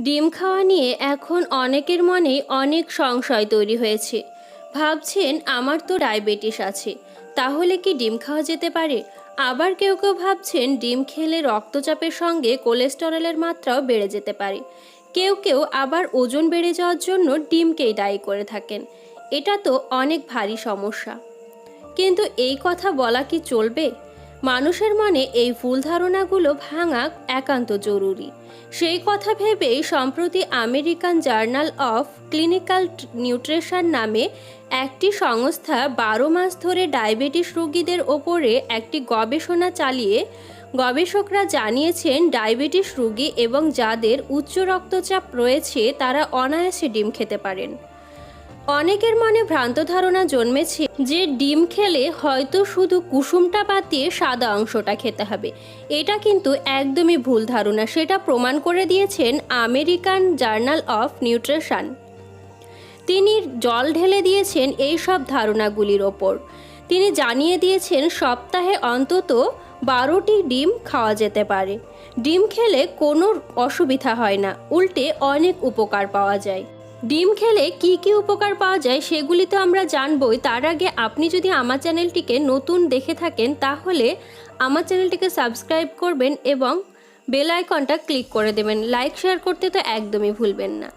ডিম খাওয়া নিয়ে এখন অনেকের মনেই অনেক সংশয় তৈরি হয়েছে। ভাবছেন, আমার তো ডায়াবেটিস আছে, তাহলে কি ডিম খাওয়া যেতে পারে? আবার কেউ কেউ ভাবছেন, ডিম খেলে রক্তচাপের সঙ্গে কোলেস্টেরলের মাত্রাও বেড়ে যেতে পারে। কেউ কেউ আবার ওজন বেড়ে যাওয়ার জন্য ডিমকেই দায়ী করে থাকেন। এটা তো অনেক ভারী সমস্যা। কিন্তু এই কথা বলা কি চলবে? মানুষের মনে এই ভুল ধারণাগুলো ভাঙা একান্ত জরুরি। সেই কথা ভেবেই সম্প্রতি American journal of clinical nutrition নামে একটি সংস্থা বারো মাস ধরে ডায়াবেটিস রোগীদের ওপরে একটি গবেষণা চালিয়ে গবেষকরা জানিয়েছেন, ডায়াবেটিস রোগী এবং যাদের উচ্চ রক্তচাপ রয়েছে তারা অনায়াসে ডিম খেতে পারেন। অনেকের মনে ভ্রান্ত ধারণা জন্মেছে যে ডিম খেলে হয়তো শুধু কুসুমটা বাদ দিয়ে সাদা অংশটা খেতে হবে। এটা কিন্তু একদমই ভুল ধারণা, সেটা প্রমাণ করে দিয়েছেন আমেরিকান জার্নাল অফ নিউট্রিশন। তিনি জল ঢেলে দিয়েছেন এই সব ধারণাগুলির ওপর। তিনি জানিয়ে দিয়েছেন, সপ্তাহে অন্তত বারোটি ডিম খাওয়া যেতে পারে। ডিম খেলে কোনো অসুবিধা হয় না, উল্টে অনেক উপকার পাওয়া যায়। ডিম খেলে কি কি উপকার পাওয়া যায় সেগুলি তো আমরা জানবই। তার আগে আপনি যদি আমার চ্যানেলটিকে নতুন দেখে থাকেন, তাহলে আমার চ্যানেলটিকে সাবস্ক্রাইব করবেন এবং বেল আইকনটা ক্লিক করে দেবেন। লাইক, শেয়ার করতে তো একদমই ভুলবেন না।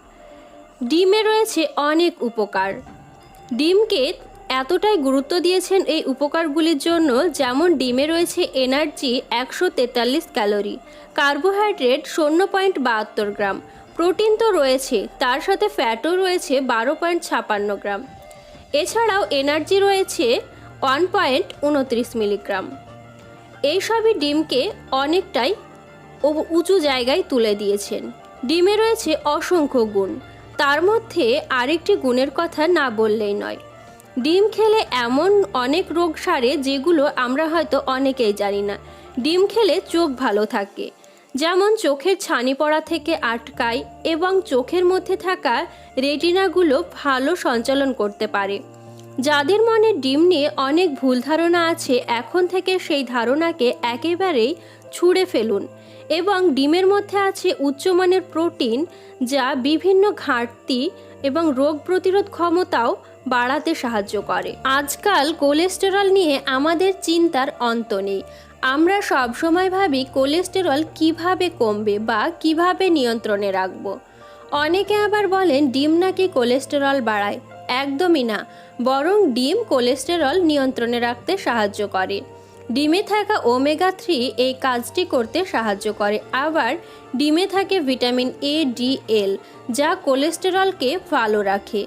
ডিমে রয়েছে অনেক উপকার। ডিমকে এতটাই গুরুত্ব দিয়েছেন এই উপকারগুলির জন্য, যেমন ডিমে রয়েছে এনার্জি একশো তেতাল্লিশ ক্যালোরি, কার্বোহাইড্রেট শূন্য পয়েন্ট বাহাত্তর গ্রাম প্রোটিন তো রয়েছে, তার সাথে ফ্যাটও রয়েছে বারো পয়েন্ট ছাপান্ন গ্রাম। এছাড়াও এনার্জি রয়েছে ওয়ান পয়েন্ট উনত্রিশ মিলিগ্রাম। এইসবই ডিমকে অনেকটাই উঁচু জায়গায় তুলে দিয়েছেন। ডিমে রয়েছে অসংখ্য গুণ, তার মধ্যে আরেকটি গুণের কথা না বললেই নয়। ডিম খেলে এমন অনেক রোগ সারে যেগুলো আমরা হয়তো অনেকেই জানি না। ডিম খেলে চোখ ভালো থাকে যেমন চোখের ছানি পড়া থেকে আটকায় এবং চোখের মধ্যে থাকা রেটিনাগুলো ভালো সঞ্চালন করতে পারে। যাদের মনে ডিম নিয়ে অনেক ভুল ধারণা আছে, এখন থেকে সেই ধারণাকে একেবারেই ছুঁড়ে ফেলুন এবং ডিমের মধ্যে আছে উচ্চমানের প্রোটিন যা বিভিন্ন ঘাটতি এবং রোগ প্রতিরোধ ক্ষমতাও বাড়াতে সাহায্য করে। আজকাল কোলেস্টেরল নিয়ে আমাদের চিন্তার অন্ত নেই। আমরা সবসময় ভাবি কোলেস্টেরল কীভাবে কমবে বা কীভাবে নিয়ন্ত্রণে রাখব। অনেকে আবার বলেন ডিম নাকি কোলেস্টেরল বাড়ায়। একদমই না, বরং ডিম কোলেস্টেরল নিয়ন্ত্রণে রাখতে সাহায্য করে। ডিমে থাকা ওমেগা থ্রি এই কাজটি করতে সাহায্য করে। আবার ডিমে থাকে ভিটামিন এ ডি এল, যা কোলেস্টেরলকে ভালো রাখে।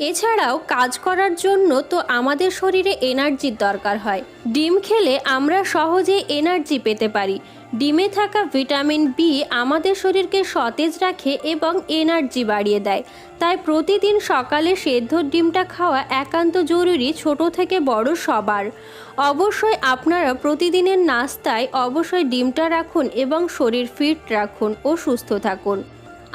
এছাড়াও কাজ করার জন্য তো আমাদের শরীরে এনার্জির দরকার হয়। ডিম খেলে আমরা সহজে এনার্জি পেতে পারি। ডিমে থাকা ভিটামিন বি আমাদের শরীরকে সতেজ রাখে এবং এনার্জি বাড়িয়ে দেয়। তাই প্রতিদিন সকালে সেদ্ধ ডিমটা খাওয়া একান্ত জরুরি ছোট থেকে বড় সবার। অবশ্যই আপনারা প্রতিদিনের নাস্তায় অবশ্যই ডিমটা রাখুন এবং শরীর ফিট রাখুন ও সুস্থ থাকুন।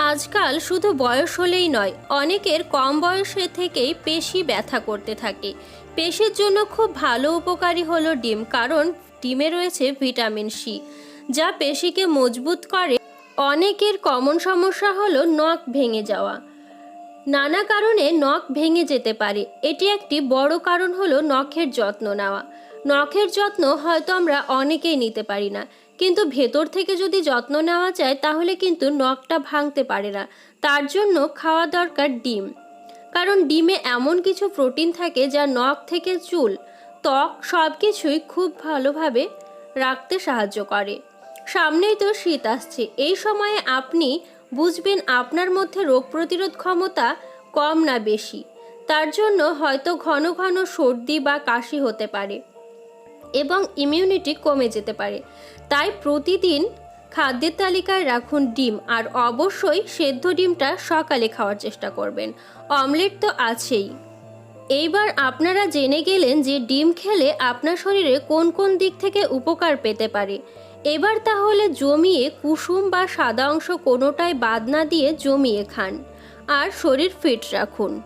আজকাল শুধু বয়স হলেই নয়, অনেকের কম বয়সে থেকেই পেশি ব্যথা করতে থাকে। পেশির জন্য খুব ভালো উপকারী হলো ডিম, কারণ ডিমে রয়েছে ভিটামিন সি, যা পেশিকে মজবুত করে। অনেকের কমন সমস্যা হলো নখ ভেঙে যাওয়া। নানা কারণে নখ ভেঙে যেতে পারে। এটি একটি বড় কারণ হলো নখের যত্ন নেওয়া। নখের যত্ন হয়তো আমরা অনেকেই নিতে পারি না। কিন্তু ভেতর থেকে যদি যত্ন নেওয়া যায়, তাহলে কিন্তু নখটা ভাঙতে পারে না। তার জন্য খাওয়া দরকার ডিম। কারণ ডিমে এমন কিছু প্রোটিন থাকে যা নখ থেকে চুল, ত্বক সব কিছুই খুব ভালোভাবে রাখতে সাহায্য করে। সামনেই তো শীত আসছে। এই সময়ে আপনি বুঝবেন আপনার মধ্যে রোগ প্রতিরোধ ক্ষমতা কম না বেশি। তার জন্য হয়তো ঘন ঘন সর্দি বা কাশি হতে পারে। এবং ইমিউনিটি কমে যেতে পারে। তাই প্রতিদিন খাদ্যের তালিকায় রাখুন ডিম আর অবশ্যই সেদ্ধ ডিমটা সকালে খাওয়ার চেষ্টা করবেন। অমলেট তো আছেই। এইবার আপনারা জেনে গেলেন যে ডিম খেলে আপনার শরীরে কোন কোন দিক থেকে উপকার পেতে পারে। এবার তাহলে জমিয়ে কুসুম বা সাদা অংশ কোনোটাই বাদ না দিয়ে জমিয়ে খান। আর শরীর ফিট রাখুন।